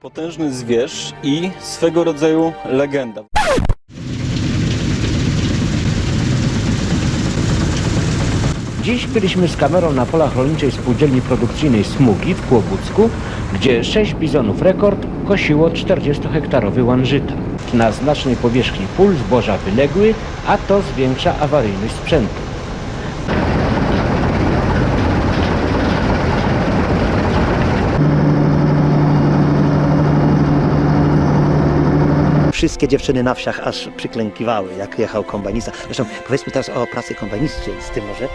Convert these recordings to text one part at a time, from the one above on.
Potężny zwierz i swego rodzaju legenda. Dziś byliśmy z kamerą na polach rolniczej spółdzielni produkcyjnej Smugi w Kłobucku, gdzie 6 bizonów rekord kosiło 40-hektarowy łan żyta. Na znacznej powierzchni pól zboża wyległy, a to zwiększa awaryjność sprzętu. Wszystkie dziewczyny na wsiach aż przyklękiwały, jak jechał kombajnista. Zresztą powiedzmy teraz o pracy kombajnisty z tym może,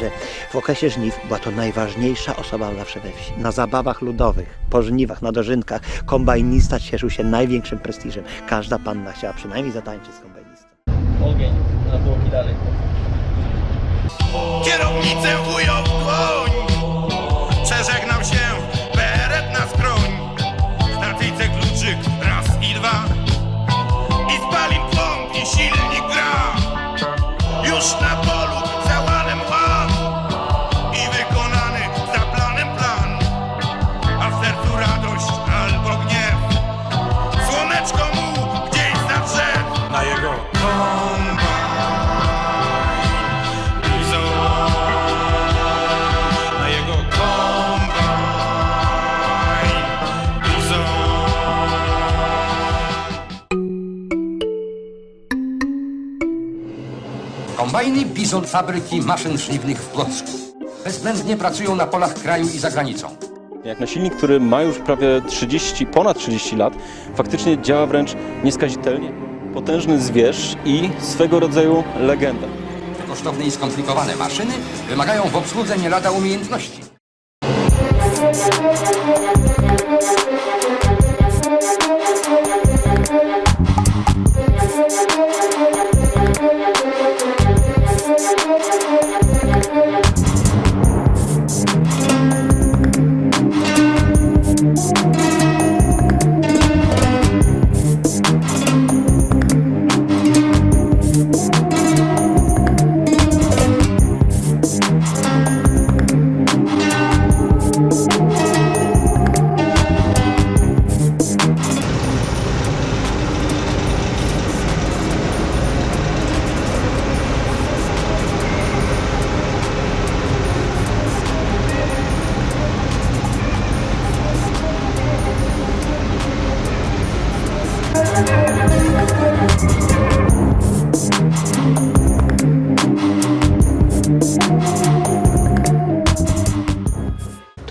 że w okresie żniw była to najważniejsza osoba zawsze we wsi. Na zabawach ludowych, po żniwach, na dożynkach kombajnista cieszył się największym prestiżem. Każda panna chciała przynajmniej zatańczyć z kombajnistą. Ogień na tłoki dalej. Kierownicę ujął Na jego kombajn Bizon Na jego kombajn Bizon Kombajny Bizon fabryki maszyn żniwnych w Płocku. Bezwzględnie pracują na polach kraju i za granicą. Jak na silnik, który ma już prawie 30, ponad 30 lat, faktycznie działa wręcz nieskazitelnie. Potężny zwierz i swego rodzaju legenda. Kosztowne i skomplikowane maszyny wymagają w obsłudze nie lada umiejętności.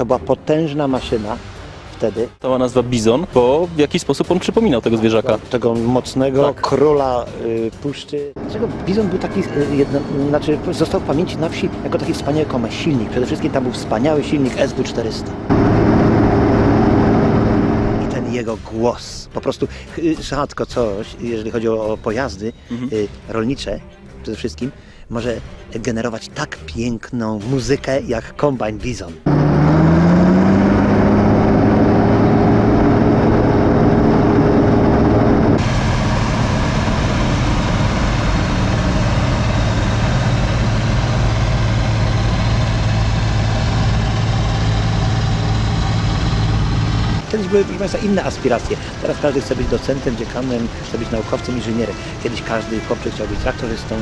To była potężna maszyna wtedy. Cała nazwa Bizon, bo w jakiś sposób on przypominał tego zwierzaka. Tego mocnego Tak. króla y, puszczy. Dlaczego Bizon był taki, y, jedno, znaczy został w pamięci na wsi jako taki wspaniały komek, silnik. Przede wszystkim tam był wspaniały silnik SW400. I ten jego głos. Po prostu y, rzadko coś, jeżeli chodzi o, o pojazdy y, rolnicze przede wszystkim, może generować tak piękną muzykę jak kombajn Bizon. Kiedyś były, proszę Państwa, inne aspiracje. Teraz każdy chce być docentem, dziekanem, chce być naukowcem, inżynierem. Kiedyś każdy chłopczyk chciał być traktorzystą.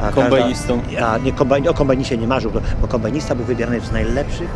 A Kombajnistą. Każda, a nie, kombajn, o kombajnisie nie marzył, bo, bo kombajnista był wybierany z najlepszych